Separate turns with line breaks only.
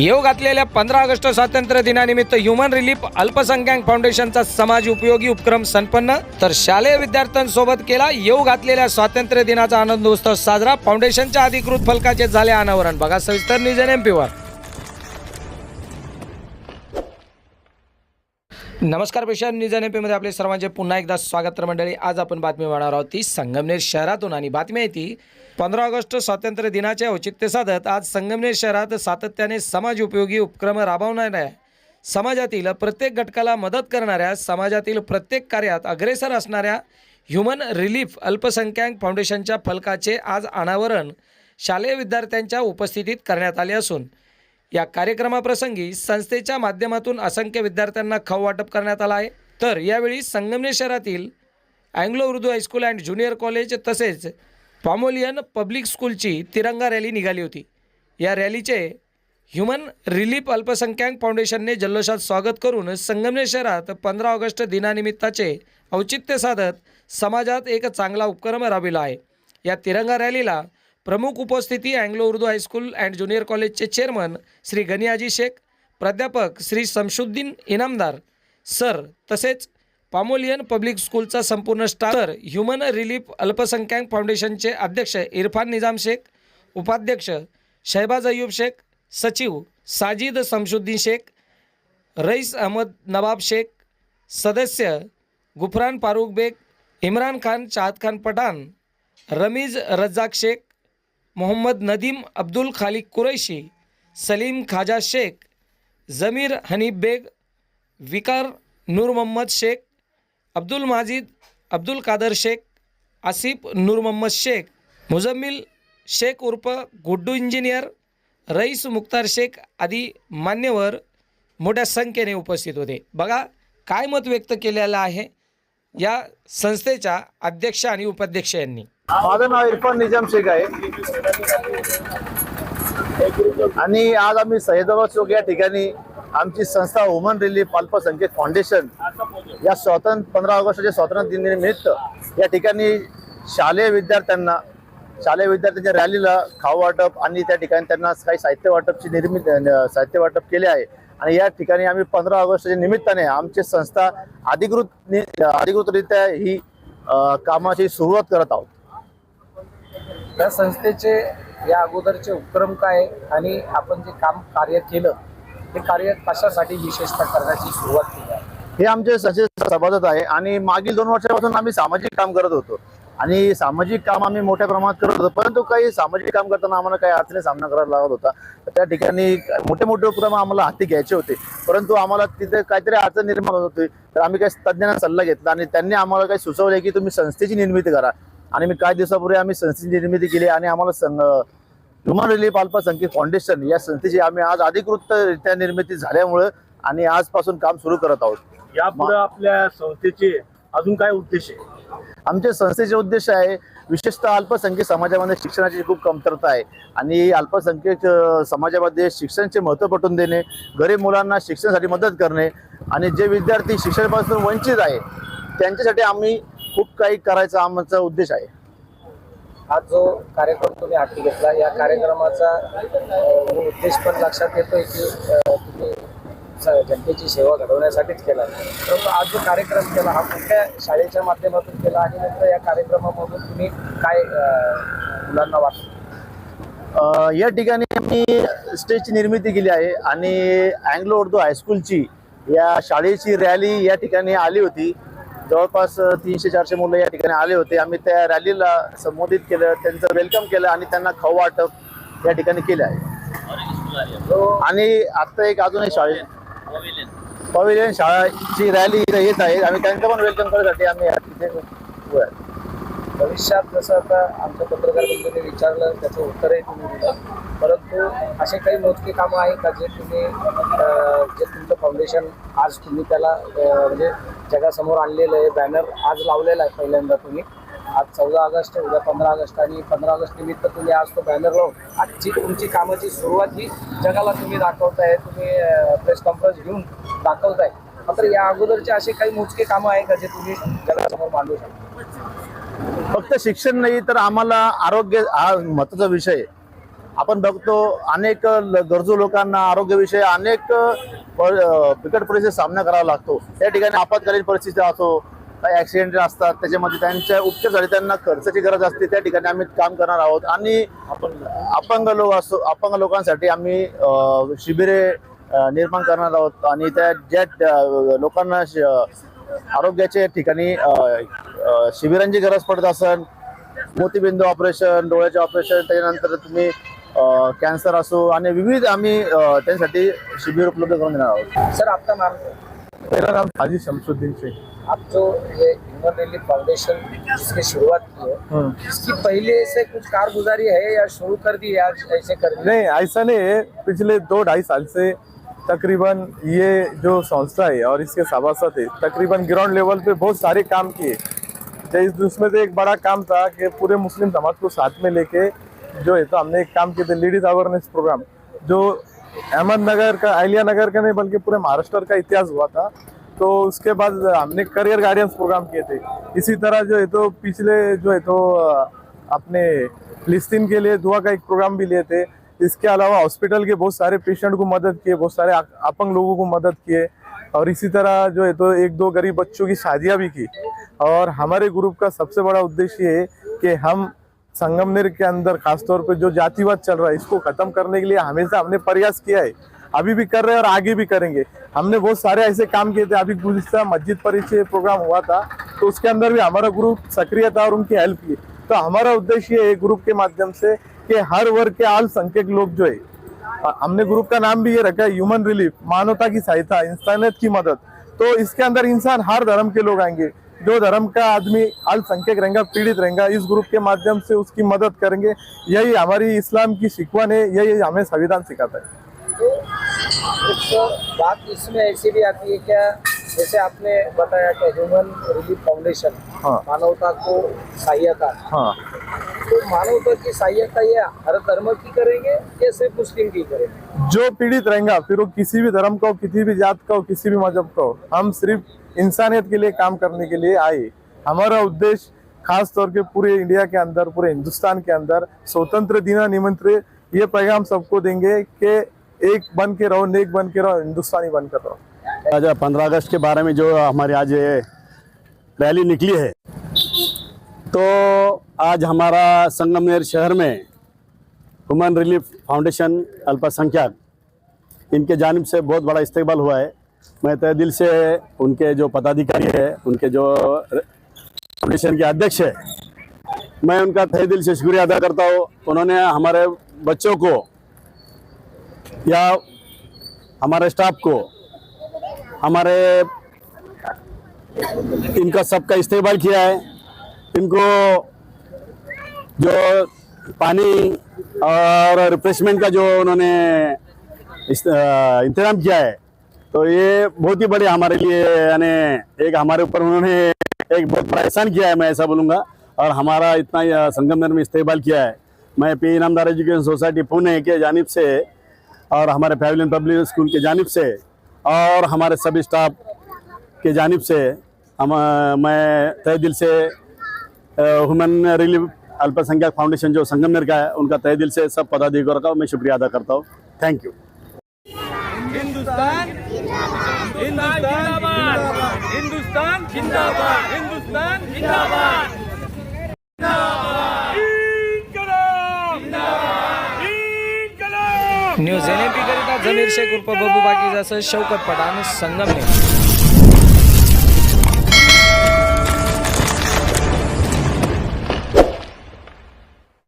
येऊ घातलेल्या पंधरा ऑगस्ट स्वातंत्र्य दिनानिमित्त ह्युमन रिलीफ अल्पसंख्याक फाउंडेशनचा समाज उपयोगी उपक्रम संपन्न. तर शालेय विद्यार्थ्यांसोबत केला येऊ घातलेल्या स्वातंत्र्य दिनाचा आनंदोत्सव साजरा. फाउंडेशनच्या अधिकृत फलकाचे झाले अनावरण. बघा सविस्तर निजन एम पीवर नमस्कार पेशा न्यूज एन एपीमध्ये आपले सर्वांचे पुन्हा एकदा स्वागत तर मंडळी आज आपण बातमी म्हणणार आहोत ती संगमनेर शहरातून आणि बातमी आहे ती पंधरा ऑगस्ट स्वातंत्र्य दिनाचे औचित्य साधत आज संगमनेर शहरात सातत्याने समाज उपयोगी उपक्रम राबवणाऱ्या समाजातील प्रत्येक घटकाला मदत करणाऱ्या समाजातील प्रत्येक कार्यात अग्रेसर असणाऱ्या ह्युमन रिलीफ अल्पसंख्याक फाउंडेशनच्या फलकाचे आज अनावरण शालेय विद्यार्थ्यांच्या उपस्थितीत करण्यात आले असून या कार्यक्रमाप्रसंगी संस्थेच्या माध्यमातून असंख्य विद्यार्थ्यांना खाऊ वाटप करण्यात आला आहे. तर यावेळी संगमनेर शहरातील Anglo Urdu high school and junior college तसेच पामोलियन पब्लिक स्कूलची तिरंगा रॅली निघाली होती. या रॅलीचे ह्युमन रिलीफ अल्पसंख्याक फाउंडेशनने जल्लोषात स्वागत करून संगमनेर शहरात पंधरा ऑगस्ट दिनानिमित्ताचे औचित्य साधत समाजात एक चांगला उपक्रम राबविला आहे. या तिरंगा रॅलीला प्रमुख उपस्थिती Anglo Urdu high school and junior कॉलेजचे चेअरमन श्री गनियाजी शेख प्राध्यापक श्री शमशुद्दीन इनामदार सर तसेच पामोलियन पब्लिक स्कूलचा संपूर्ण स्टार ह्युमन रिलीफ अल्पसंख्याक फाउंडेशनचे अध्यक्ष इरफान निजाम शेख उपाध्यक्ष शहबाज अय्यूब शेख सचिव साजिद शमशुद्दीन शेख रईस अहमद नवाब शेख सदस्य गुफरान फारूक बेग इम्रान खान चाहत खान पठाण रमीज रज्जाक शेख मोहम्मद नदीम अब्दुल खालिक कुरैशी सलीम खाजा शेख जमीर हनीफ बेग विकार नूर मोहम्मद शेख अब्दुल माजिद अब्दुल कादर शेख आसिफ नूर मोहम्मद शेख मुजम्मिल शेख उर्फ गुड्डू इंजिनियर रईस मुख्तार शेख आदी मान्यवर मोठ्या संख्येने उपस्थित होते. बघा काय मत व्यक्त केलेलं आहे या संस्थेच्या अध्यक्ष आणि उपाध्यक्ष यांनी.
माझं नाव इरफान निजाम शेख आहे. आणि आज आम्ही सहेदाबाद चौक या ठिकाणी आमची संस्था वुमन रिलीफ संकेत फाउंडेशन या स्वातंत्र्य पंधरा ऑगस्टच्या स्वातंत्र्य दिनानिमित्त या ठिकाणी शालेय विद्यार्थ्यांना शालेय विद्यार्थ्यांच्या रॅलीला खाऊ वाटप आणि त्या ठिकाणी त्यांना काही साहित्य वाटपची निर्मिती साहित्य वाटप केले आहे. आणि या ठिकाणी आम्ही पंधरा ऑगस्टच्या निमित्ताने आमची संस्था अधिकृत अधिकृतरित्या ही कामाची सुरुवात करत आहोत.
या संस्थेचे या अगोदरचे उपक्रम काय आणि आपण जे काम कार्य केलं ते कार्य कशासाठी विशेषतः करण्याची सुरुवात केली आहे?
हे आमचे संस्थेचे सभासद आहे आणि मागील दोन वर्षापासून आम्ही सामाजिक काम करत होतो. आणि सामाजिक काम आम्ही मोठ्या प्रमाणात करत होतो परंतु काही सामाजिक काम करताना आम्हाला काही अडचणी सामना करावा लागत होता. त्या ठिकाणी मोठे मोठे उपक्रम आम्हाला हाती घ्यायचे होते. परंतु आम्हाला तिथे काहीतरी अडचण निर्माण होत होती. तर आम्ही काही तज्ज्ञांना सल्ला घेतला आणि त्यांनी आम्हाला काही सुचवले की तुम्ही संस्थेची निर्मिती करा. आणि मी काही दिवसापूर्वी आम्ही संस्थेची निर्मिती केली आणि आम्हाला संघ ह्युमन रिलीफ अल्पसंख्याक फाउंडेशन या संस्थेची आम्ही आज अधिकृतरित्या निर्मिती झाल्यामुळं आणि आजपासून काम सुरू करत आहोत.
यापुढे आपल्या संस्थेचे अजून काय उद्देश आहे?
आमच्या संस्थेचे उद्देश आहे विशेषतः अल्पसंख्याक समाजामध्ये शिक्षणाची खूप कमतरता आहे आणि अल्पसंख्याक समाजामध्ये शिक्षणाचे महत्त्व पटवून देणे गरीब मुलांना शिक्षणासाठी मदत करणे आणि जे विद्यार्थी शिक्षणापासून वंचित आहे त्यांच्यासाठी आम्ही खूप काही करायचा आमचा उद्देश आहे.
हा जो कार्यक्रम तुम्ही हाती घेतला या कार्यक्रमाचा उद्देश पण लक्षात येतोय की तुम्ही जनतेची सेवा घडवण्यासाठीच केला. परंतु आज जो कार्यक्रम केला हा कुठल्या शाळेच्या माध्यमातून केला आणि नंतर या कार्यक्रमामधून तुम्ही काय मुलांना वाटतं?
अ, या ठिकाणी आम्ही स्टेजची निर्मिती केली आहे आणि अँग्लो उर्दू हायस्कूलची या शाळेची रॅली या ठिकाणी आली होती. जवळपास तीनशे चारशे मुलं या ठिकाणी आले होते. आम्ही त्या रॅलीला संबोधित केलं त्यांचं वेलकम केलं आणि त्यांना खाऊ वाटप या ठिकाणी केलं आहे. आणि आता एक अजून एक शाळे पवेलियन शाळाची रॅली इथं येत आहे. आम्ही त्यांचं पण वेलकम करण्यासाठी आम्ही या तिथे
भविष्यात जसं आता आमच्या पत्रकार बंधूंनी विचारलं त्याचं उत्तरही तुम्ही दिलं. परंतु असे काही मोजके कामं आहे का जे तुम्ही जे तुमचं फाउंडेशन आज तुम्ही त्याला म्हणजे जगासमोर आणलेलं आहे बॅनर आज लावलेला आहे पहिल्यांदा तुम्ही. आज चौदा ऑगस्ट उद्या पंधरा ऑगस्ट आणि पंधरा ऑगस्ट निमित्त तुम्ही आज तो बॅनर लावून आजची तुमची कामाची सुरुवात ही जगाला तुम्ही दाखवताय तुम्ही प्रेस कॉन्फरन्स घेऊन दाखवताय. मात्र या अगोदरचे असे काही मोजके कामं आहे का जे तुम्ही जगासमोर मांडू शकता?
फक्त शिक्षण नाही तर आम्हाला आरोग्य हा महत्त्वाचा विषय आहे. आपण बघतो अनेक ल- गरजू लोकांना आरोग्यविषयी अनेक बिकट परिस्थितीचा सामना करावा लागतो. त्या ठिकाणी आपत्कालीन परिस्थिती असो काही ऍक्सिडेंट असतात त्याच्यामध्ये त्यांच्या उपचारसाठी त्यांना खर्चाची गरज असते त्या ठिकाणी आम्ही काम करणार आहोत. आणि अपंग लोक असो अपंग लोकांसाठी आम्ही शिबिरे निर्माण करणार आहोत. आणि त्या ज्या लोकांना श- आरोग्याच्या ठिकाणी शिबिरांची गरज पडत असेल मोतीबिंदू ऑपरेशन डोळ्याचे ऑपरेशन त्याच्यानंतर तुम्ही कॅन्सर असो आणि विविध आम्ही त्यांसाठी शिबिर उपलब्ध करून देणार आहोत.
सर आपका नाम?
मेरा नाम हाजी शमसुद्दीन शेख.
आप जो ये ह्यूमन रिलीफ फाउंडेशन जिसकी शुरुआत की है इसकी पहले से कुछ कारगुजारी है या शुरू कर दी है आज ऐसे कर दी?
नहीं ऐसा नहीं है। पिछले दो ढाई साल से तकरीबन ये जो संस्था है और इसके सभासद है तकरीबन ग्राउंड लेवल पे बहुत सारे काम किए। जैसे उसमें से एक बड़ा काम था कि पूरे मुस्लिम समाज को साथ में लेके जो है तो हमने एक काम किए थे लेडीज़ अवेयरनेस प्रोग्राम जो अहमदनगर का, अहलिया नगर का नहीं, बल्कि पूरे महाराष्ट्र का इतिहास हुआ था। तो उसके बाद हमने करियर गाइडेंस प्रोग्राम किए थे। इसी तरह जो है तो पिछले जो है तो अपने फिलिस्तीन के लिए दुआ का एक प्रोग्राम भी लिए थे। इसके अलावा हॉस्पिटल के बहुत सारे पेशेंट को मदद किए, बहुत सारे अपंग लोगों को मदद किए। और इसी तरह जो है तो एक दो गरीब बच्चों की शादियाँ भी की। और हमारे ग्रुप का सबसे बड़ा उद्देश्य है कि हम संगमनेर के अंदर, खासतौर पर जो जातिवाद चल रहा है, इसको खत्म करने के लिए हमेशा हमने प्रयास किया है। अभी भी कर रहे हैं और आगे भी करेंगे। हमने बहुत सारे ऐसे काम किए थे, अभी गुजशत मस्जिद परिचय प्रोग्राम हुआ था तो उसके अंदर भी हमारा ग्रुप सक्रिय था और उनकी हेल्प की। तो हमारा उद्देश्य ये ग्रुप के माध्यम से कि हर वर्ग के अल्पसंख्यक लोग जो है हमने ग्रुप का नाम भी ये रखा है ह्यूमन रिलीफ मानवता की सहायता, इंसानियत की मदद। तो इसके अंदर इंसान हर धर्म के लोग आएँगे। जो धर्म का आदमी अल्पसंख्यक रहेगा पीड़ित रहेगा इस ग्रुप के माध्यम से उसकी मदद करेंगे। यही हमारी इस्लाम की शिकवन है यही हमें संविधान सिखाता है।
तो बात इसमें ऐसी भी आती है क्या? जैसे आपने बताया कि ह्यूमन रिलीफ फाउंडेशन
हाँ।
मानवता को सहायता।
हाँ।
तो मानवता की सहायता ये हर धर्म की करेंगे या सिर्फ़ मुस्लिम की करेंगे?
जो पीड़ित रहेगा फिर वो किसी भी धर्म का हो किसी भी जात का हो किसी भी मज़हब का हो हम सिर्फ़ इंसानियत के लिए काम करने के लिए आए। हमारा उद्देश्य खास तौर पे पूरे इंडिया के अंदर, पूरे हिंदुस्तान के अंदर स्वतंत्र दिना निमंत्रित ये पैगाम सबको देंगे कि एक बन के रहो, नेक बन के रहो, हिंदुस्तानी बन कर रहो।
आज पंद्रह अगस्त के बारे में जो हमारी आज रैली निकली है तो आज हमारा संगमनेर शहर में ह्यूमन रिलीफ फाउंडेशन अल्पसंख्यक, इनके जानिब से बहुत बड़ा इस्तेबाल हुआ है। मैं तय दिल से उनके जो पदाधिकारी है, उनके जो फाउंडेशन के अध्यक्ष है, मैं उनका तय दिल से शुक्रिया अदा करता हूँ। उन्होंने हमारे बच्चों को या हमारे स्टाफ को, हमारे इनका सबका इस्तेमाल किया है। इनको जो पानी और रिफ्रेशमेंट का जो उन्होंने इंतज़ाम किया है तो ये बहुत ही बड़े हमारे लिए, यानी एक हमारे ऊपर उन्होंने एक बहुत एहसान किया है, मैं ऐसा बोलूँगा। और हमारा इतना संगमनेर में इस्तेमाल किया है। मैं P Inamdar education society Pune के जानब से और हमारे पैविलियन पब्लिक स्कूल के जानब से और हमारे सभी स्टाफ के जानब से हम मैं तय दिल से ह्यूमन रिलीफ अल्पसंख्यक फाउंडेशन जो संगमनेर का है, उनका तय दिल से सब पदाधिकारियों का मैं शुक्रिया अदा करता हूँ। थैंक यू
हिंदुस्तान जिंदाबाद. हिंदुस्तान जिंदाबाद. हिंदुस्तान जिंदाबाद.
न्यूज एन करिता जमीर शेख उर्फ बबू बाकी जसं शौकत पठाण संगमनेर.